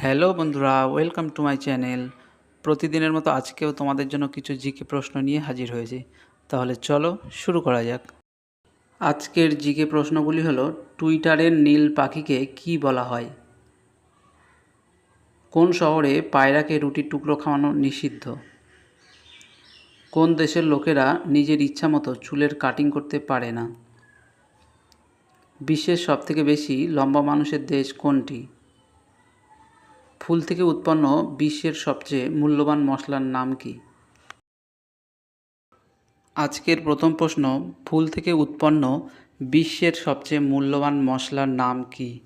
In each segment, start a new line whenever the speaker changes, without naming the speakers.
Hello বন্ধুরা welcome to my channel প্রতিদিনের মতো আজকেও তোমাদের জন্য কিছু জিকে প্রশ্ন নিয়ে হাজির হয়েছি। তাহলে চলো শুরু করা যাক। আজকের জিকে প্রশ্নগুলি হলো, টুইটারের নীল পাখিকে কি বলা হয়? কোন শহরে পায়রাকে রুটির টুকরো খাওয়ানো নিষিদ্ধ? কোন দেশের লোকেরা নিজের ইচ্ছা মতো চুলের কাটিং করতে পারে না? বিশ্বের সবথেকে বেশি লম্বা মানুষের দেশ কোনটি? ফুল থেকে উৎপন্ন বিশ্বের সবচেয়ে মূল্যবান মশলার নাম কি? আজকের প্রথম প্রশ্ন, ফুল থেকে উৎপন্ন বিশ্বের সবচেয়ে মূল্যবান মশলার নাম কি?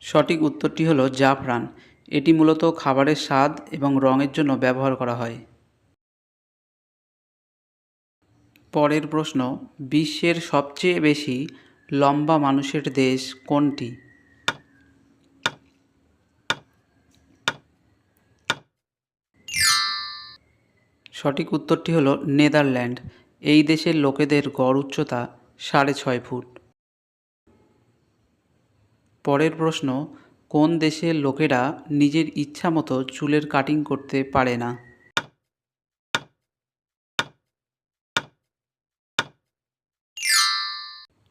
সঠিক উত্তরটি হলো জাফরান। এটি মূলত খাবারের স্বাদ এবং রঙের জন্য ব্যবহার করা হয়। পরের প্রশ্ন, বিশ্বের সবচেয়ে বেশি লম্বা মানুষের দেশ কোনটি? সঠিক উত্তরটি হলো নেদারল্যান্ড। এই দেশের লোকেদের গড় উচ্চতা সাড়ে ছয় ফুট। পরের প্রশ্ন, কোন দেশের লোকেরা নিজের ইচ্ছা মতো চুলের কাটিং করতে পারে না?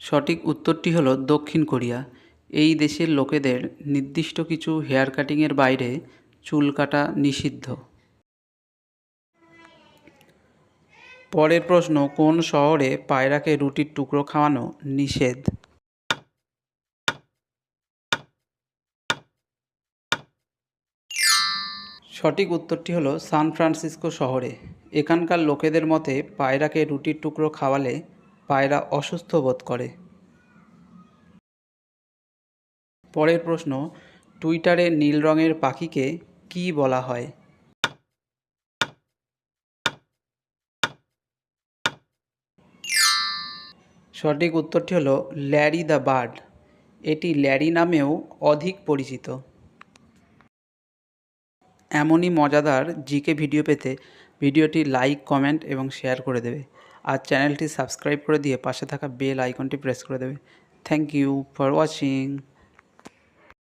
সঠিক উত্তরটি হলো দক্ষিণ কোরিয়া। এই দেশের লোকেদের নির্দিষ্ট কিছু হেয়ার কাটিংয়ের বাইরে চুল কাটা নিষিদ্ধ। পরের প্রশ্ন, কোন শহরে পায়রাকে রুটির টুকরো খাওয়ানো নিষেধ? সঠিক উত্তরটি হলো সান ফ্রান্সিসকো শহরে। এখানকার লোকেদের মতে পায়রাকে রুটির টুকরো খাওয়ালে পায়রা অসুস্থ বোধ করে। পরের প্রশ্ন, টুইটারে নীল রঙের পাখিকে কি বলা হয়? সঠিক উত্তরটি হলো, ল্যারি দ্য বার্ড। এটি ল্যারি নামেও অধিক পরিচিত। এমনই মজাদার জিকে ভিডিও পেতে ভিডিওটি লাইক, কমেন্ট এবং শেয়ার করে দেবে। আর চ্যানেলটি সাবস্ক্রাইব করে দিয়ে পাশে থাকা বেল আইকনটি প্রেস করে দেবে। Thank you for watching